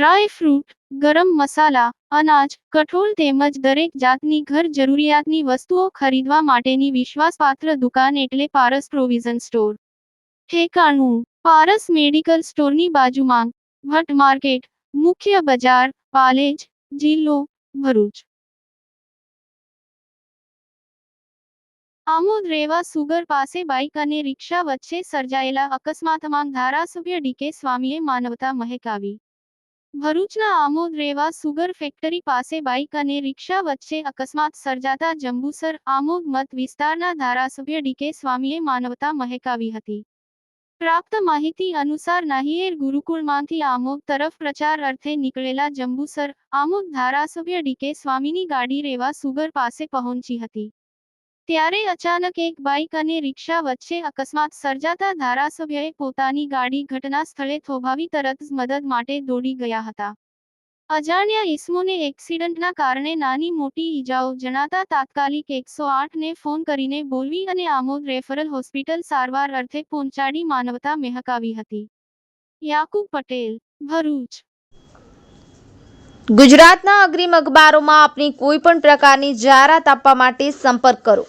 Dry fruit, ગરમ મસાલા, અનાજ, કઠોળ તેમજ દરેક જાતની ઘર જરૂરિયાતની વસ્તુઓ ખરીદવા માટેની વિશ્વાસપાત્ર દુકાન એટલે પારસ પ્રોવિઝન સ્ટોર. ઠેકાણું, પારસ મેડિકલ સ્ટોરની બાજુમાં, ભટ્ટ માર્કેટ, મુખ્ય બજાર, પાલેજ, જિલ્લો, ભરૂચ. આમોદ રેવા સુગર પાસે બાઇક અને રિક્ષા વચ્ચે સર્જાયેલા અકસ્માતમાં ધારાસભ્ય ડીકે સ્વામીએ માનવતા મહેકાવી. ભરૂચના આમોદ રેવા સુગર ફેક્ટરી પાસે બાઇક અને રિક્ષા વચ્ચે અકસ્માત સર્જાતા જંબુસર આમોદ મત વિસ્તારના ધારાસભ્ય ડીકે સ્વામીએ માનવતા મહેકાવી હતી. પ્રાપ્ત માહિતી અનુસાર નાહિયેર ગુરુકુળમાંથી આમોદ તરફ પ્રચાર અર્થે નીકળેલા જંબુસર આમોદ ધારાસભ્ય ડીકે સ્વામીની ગાડી રેવા સુગર પાસે પહોંચી હતી. ત્યારે અચાનક એક બાઇક અને રિક્ષા વચ્ચે અકસ્માત સર્જાતા ધારાસભ્યએ પોતાની ગાડી ઘટના સ્થળે થોભાવી તરત જ મદદ માટે દોડી ગયા હતા. અજાણ્યા ઇસમોને એક્સિડન્ટના કારણે નાની મોટી ઈજાઓ જણાતા તાત્કાલિક એકસો આઠને ફોન કરીને બોલવી અને આમોદ રેફરલ હોસ્પિટલ સારવાર અર્થે પહોંચાડી માનવતા મહેકાવી હતી. યાકુબ પટેલ, ભરૂચ. ગુજરાતના અગ્રીમ અખબારોમાં આપની કોઈ પણ પ્રકારની જાહેરાત આપવા માટે સંપર્ક કરો.